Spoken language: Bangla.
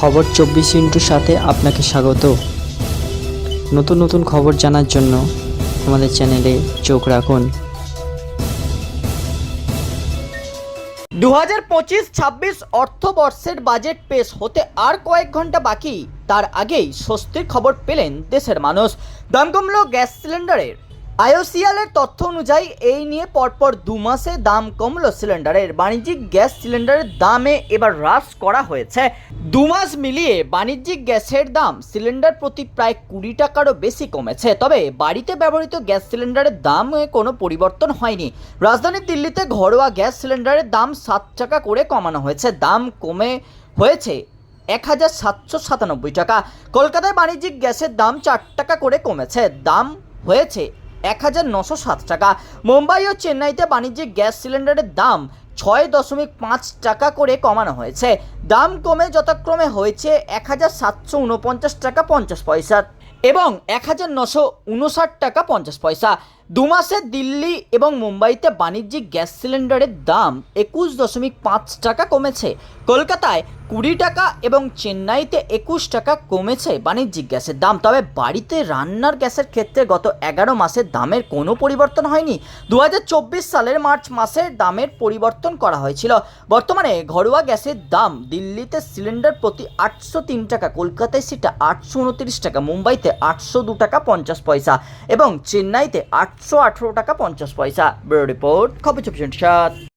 খবর চব্বিশ ইন্টুর সাথে আপনাকে স্বাগত। নতুন নতুন খবর জানার জন্য আমাদের চ্যানেলে চোখ রাখুন। দু হাজার পঁচিশ, ছাব্বিশ অর্থবর্ষের বাজেট পেশ হতে আর কয়েক ঘণ্টা বাকি। তার আগেই স্বস্তির খবর পেলেন দেশের মানুষ। দাম কমলো গ্যাস সিলিন্ডারের। আইওসিএলের তথ্য অনুযায়ী, এই নিয়ে পরপর দু মাসে দাম কমলো সিলিন্ডারের। বাণিজ্যিক গ্যাস সিলিন্ডারের দামে এবার হ্রাস করা হয়েছে। দু মাস মিলিয়ে বাণিজ্যিক গ্যাসের দাম সিলিন্ডার প্রতি প্রায় কুড়ি টাকারও বেশি কমেছে। তবে বাড়িতে ব্যবহৃত গ্যাস সিলিন্ডারের দামে কোনো পরিবর্তন হয়নি। রাজধানী দিল্লিতে ঘরোয়া গ্যাস সিলিন্ডারের দাম সাত টাকা করে কমানো হয়েছে। দাম কমে হয়েছে এক হাজার সাতশো সাতানব্বই টাকা। কলকাতায় বাণিজ্যিক গ্যাসের দাম চার টাকা করে কমেছে। দাম হয়েছে এক হাজার নশো সাত টাকা। মুম্বাই ও চেন্নাইতে বাণিজ্যিক গ্যাস সিলিন্ডারের দাম ছয় দশমিক পাঁচ টাকা করে কমানো হয়েছে। দাম কমে যথাক্রমে হয়েছে এক হাজার সাতশো উনপঞ্চাশ টাকা পঞ্চাশ পয়সা এবং এক হাজার নশো উনষাট টাকা পঞ্চাশ পয়সা। দু মাসে দিল্লি এবং মুম্বাইতে বাণিজ্যিক গ্যাস সিলিন্ডারের দাম একুশ দশমিক পাঁচ টাকা কমেছে। কলকাতায় কুড়ি টাকা এবং চেন্নাইতে একুশ টাকা কমেছে বাণিজ্যিক গ্যাসের দাম। তবে বাড়িতে রান্নার গ্যাসের ক্ষেত্রে গত এগারো মাসের দামের কোনো পরিবর্তন হয়নি। দু হাজার চব্বিশ সালের মার্চ মাসের দামের পরিবর্তন করা হয়েছিল। বর্তমানে ঘরোয়া গ্যাসের দাম দিল্লিতে সিলিন্ডার প্রতি আটশো তিন টাকা, কলকাতায় সেটা আটশো উনত্রিশ টাকা, মুম্বাইতে আটশো দু টাকা পঞ্চাশ পয়সা এবং চেন্নাইতে আটশো আঠেরো টাকা পঞ্চাশ পয়সা ব্যুরো রিপোর্ট খবর চব্বিশ সাত